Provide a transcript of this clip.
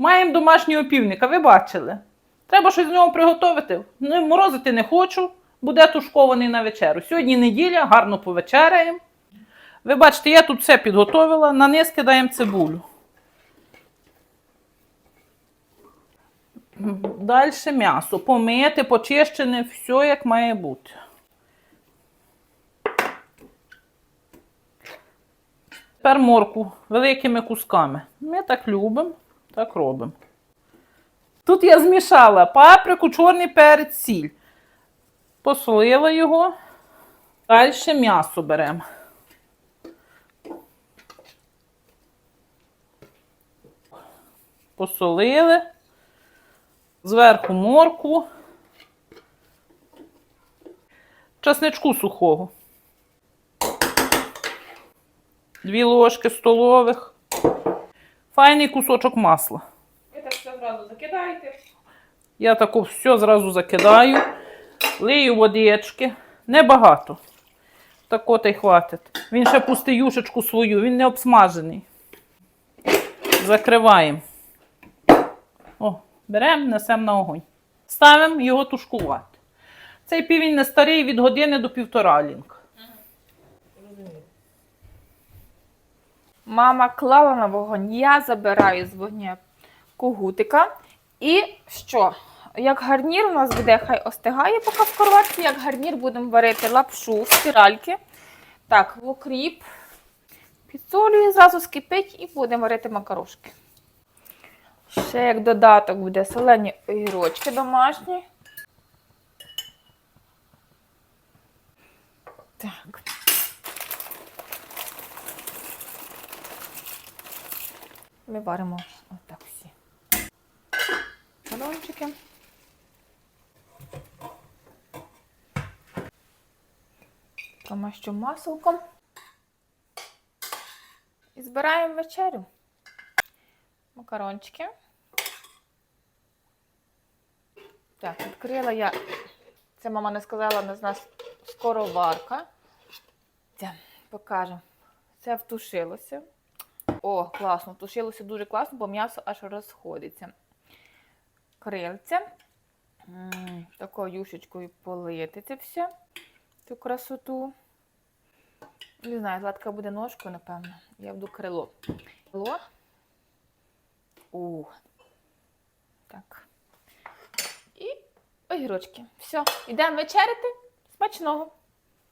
Маємо домашнього півника, ви бачили. Треба щось з нього приготувати. Не морозити не хочу, буде тушкований на вечерю. Сьогодні неділя, гарно повечеряємо. Ви бачите, я тут все підготовила, на низ кидаємо цибулю. Далі м'ясо. Помите, почищене, все як має бути. Тепер морку великими кусками. Ми так любимо, так робимо. Тут я змішала паприку, чорний перець, сіль. Посолила його. Далі м'ясо беремо. Посолили. Зверху морку. Часничку сухого. Дві ложки столових. Файний кусочок масла. Ви так все зразу закидаєте. Я тако все зразу закидаю. Лию водички. Небагато. Так от і хватить. Він ще пустить юшечку свою, він не обсмажений. Закриваємо. О, беремо, несемо на огонь. Ставимо його тушкувати. Цей півень не старий від години до півтора лінк. Мама клала на вогонь, я забираю з вогня когутика. І що? Як гарнір у нас буде, хай остигає поки в короватці, як гарнір будемо варити лапшу спіральки. Так, в окріп. Підсолюю, зразу скипить і будемо варити макарошки. Ще як додаток буде солені огірочки домашні. Так. Ми варимо отак всі. Балончики. Помащу маслком. І збираємо вечерю. Макарончики. Так, відкрила я. Це мама не сказала, не з нас скороварка. Це, покажемо. Це втушилося. О, класно, тушилося дуже класно, бо м'ясо аж розходиться. Крильце. Такою юшечкою полити це все. Цю красоту. Не знаю, гладка буде ножкою, напевно. Я буду крило. Крило. У. Так. І огірочки. Все, йдемо вечеряти. Смачного.